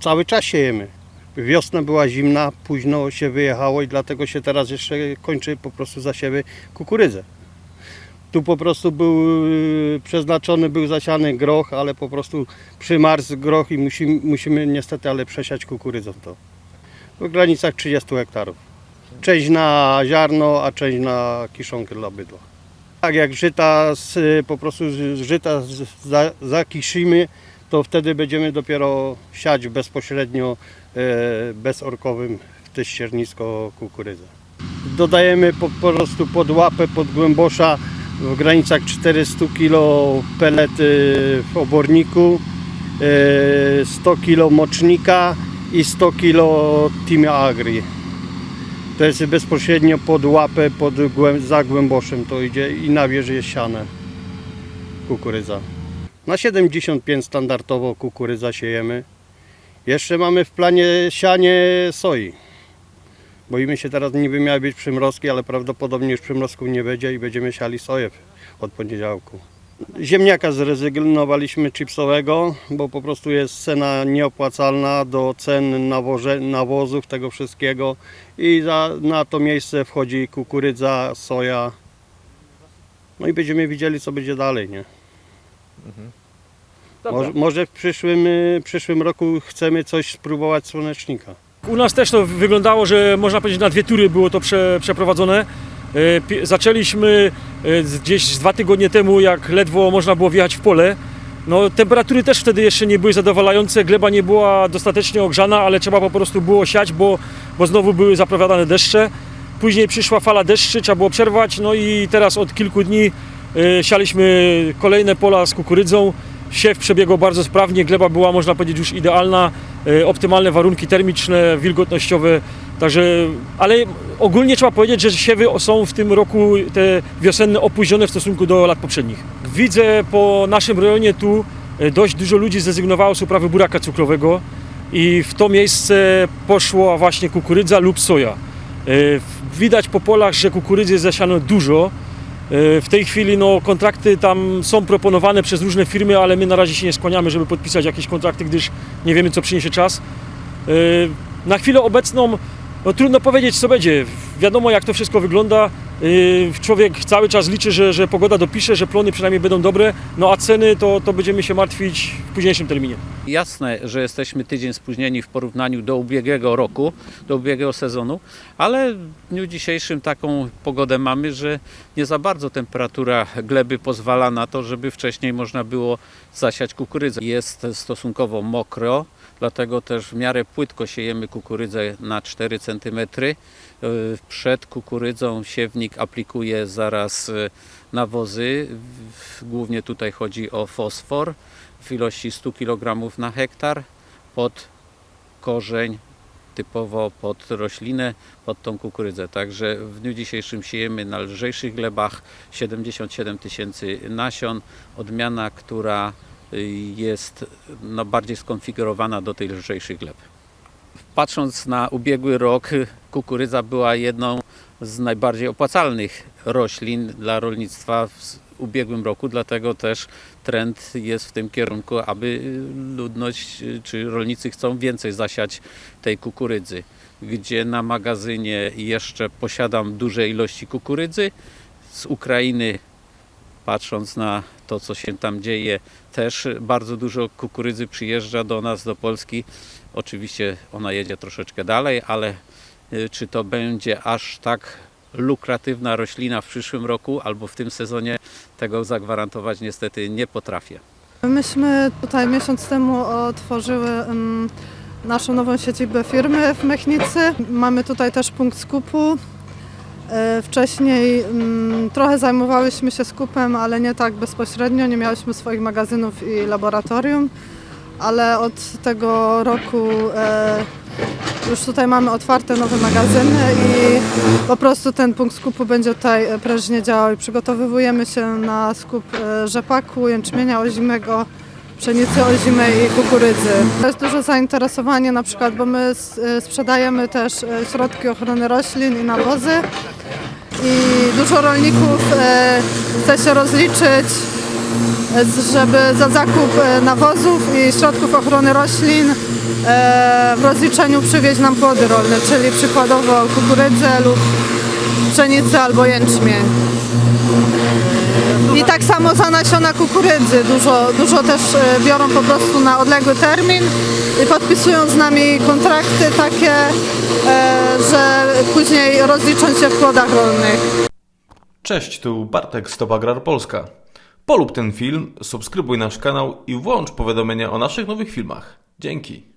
cały czas siejemy. Wiosna była zimna, późno się wyjechało i dlatego się teraz jeszcze kończy po prostu zasiewy kukurydzę. Tu po prostu był y, przeznaczony, był zasiany groch, ale po prostu przymarzł groch i musimy, musimy niestety ale przesiać kukurydzą to. W granicach 30 hektarów. Część na ziarno, a część na kiszonkę dla bydła. Tak jak żyta z, po prostu z żyta zakiszymy, to wtedy będziemy dopiero siać bezpośrednio e, bezorkowym w te ściernisko kukurydzę. Dodajemy po, po prostu pod łapę, pod głębosza w granicach 400 kg pelety w oborniku, e, 100 kg mocznika i 100 kg Team Agri. To jest bezpośrednio pod łapę, pod za głęboszem to idzie i na wieży jest siane kukurydza. Na 75 standardowo kukurydza siejemy. Jeszcze mamy w planie sianie soi. Boimy się teraz, niby miały być przymrozki, ale prawdopodobnie już przymrozków nie będzie i będziemy siali soję od poniedziałku. Ziemniaka zrezygnowaliśmy chipsowego, bo po prostu jest cena nieopłacalna do cen nawoże, nawozów, tego wszystkiego i za, na to miejsce wchodzi kukurydza, soja. No i będziemy widzieli co będzie dalej, nie? Może, może w przyszłym, y, przyszłym roku chcemy coś spróbować słonecznika. U nas też to wyglądało, że można powiedzieć na dwie tury było to prze, przeprowadzone. E, Zaczęliśmy e, gdzieś dwa tygodnie temu, jak ledwo można było wjechać w pole. No, temperatury też wtedy jeszcze nie były zadowalające, gleba nie była dostatecznie ogrzana, ale trzeba po prostu było siać, bo, bo znowu były zapowiadane deszcze. Później przyszła fala deszczy, trzeba było przerwać, no i teraz od kilku dni e, sialiśmy kolejne pola z kukurydzą. Siew przebiegał bardzo sprawnie, gleba była można powiedzieć już idealna, e, optymalne warunki termiczne, wilgotnościowe, także, ale ogólnie trzeba powiedzieć, że siewy są w tym roku te wiosenne opóźnione w stosunku do lat poprzednich. Widzę po naszym rejonie tu e, dość dużo ludzi zrezygnowało z uprawy buraka cukrowego i w to miejsce poszła właśnie kukurydza lub soja. E, Widać po polach, że kukurydzy zasiano dużo. E, W tej chwili no, kontrakty tam są proponowane przez różne firmy, ale my na razie się nie skłaniamy, żeby podpisać jakieś kontrakty, gdyż nie wiemy, co przyniesie czas. E, Na chwilę obecną no, trudno powiedzieć, co będzie. Wiadomo, jak to wszystko wygląda. E, Człowiek cały czas liczy, że, że pogoda dopisze, że plony przynajmniej będą dobre, no a ceny to, to będziemy się martwić w późniejszym terminie. Jasne, że jesteśmy tydzień spóźnieni w porównaniu do ubiegłego roku, do ubiegłego sezonu, ale w dniu dzisiejszym taką pogodę mamy, że nie za bardzo temperatura gleby pozwala na to, żeby wcześniej można było zasiać kukurydzę. Jest stosunkowo mokro, dlatego też w miarę płytko siejemy kukurydzę na 4 cm. Przed kukurydzą siewnik aplikuje zaraz y, nawozy. Głównie tutaj chodzi o fosfor w ilości 100 kg na hektar pod korzeń, typowo pod roślinę, pod tą kukurydzę. Także w dniu dzisiejszym siejemy na lżejszych glebach 77 tysięcy nasion. Odmiana, która y, jest no, bardziej skonfigurowana do tych lżejszych gleb. Patrząc na ubiegły rok, kukurydza była jedną z najbardziej opłacalnych roślin dla rolnictwa w ubiegłym roku, dlatego też trend jest w tym kierunku, aby ludność czy rolnicy chcą więcej zasiać tej kukurydzy. Gdzie na magazynie jeszcze posiadam duże ilości kukurydzy, z Ukrainy patrząc na to, co się tam dzieje, też bardzo dużo kukurydzy przyjeżdża do nas, do Polski. Oczywiście ona jedzie troszeczkę dalej, ale y, czy to będzie aż tak lukratywna roślina w przyszłym roku albo w tym sezonie, tego zagwarantować niestety nie potrafię. Myśmy tutaj miesiąc temu otworzyły naszą nową siedzibę firmy w Mechnicy. Mamy tutaj też punkt skupu. E, Wcześniej trochę zajmowałyśmy się skupem, ale nie tak bezpośrednio. Nie miałyśmy swoich magazynów i laboratorium, ale od tego roku e, już tutaj mamy otwarte nowe magazyny i po prostu ten punkt skupu będzie tutaj e, prężnie działał i przygotowujemy się na skup e, rzepaku, jęczmienia ozimego, pszenicy ozimej i kukurydzy. Jest duże zainteresowanie na przykład, bo my sprzedajemy też środki ochrony roślin i nawozy i dużo rolników chce się rozliczyć żeby za zakup e, nawozów i środków ochrony roślin e, w rozliczeniu przywieźć nam płody rolne, czyli przykładowo kukurydzę lub pszenicę albo jęczmień. I tak samo za nasiona kukurydzy. Dużo, dużo też e, biorą po prostu na odległy termin i podpisują z nami kontrakty takie, że później rozliczą się w płodach rolnych. Cześć, tu Bartek Stop Agrar Polska. Polub ten film, subskrybuj nasz kanał i włącz powiadomienia o naszych nowych filmach. Dzięki.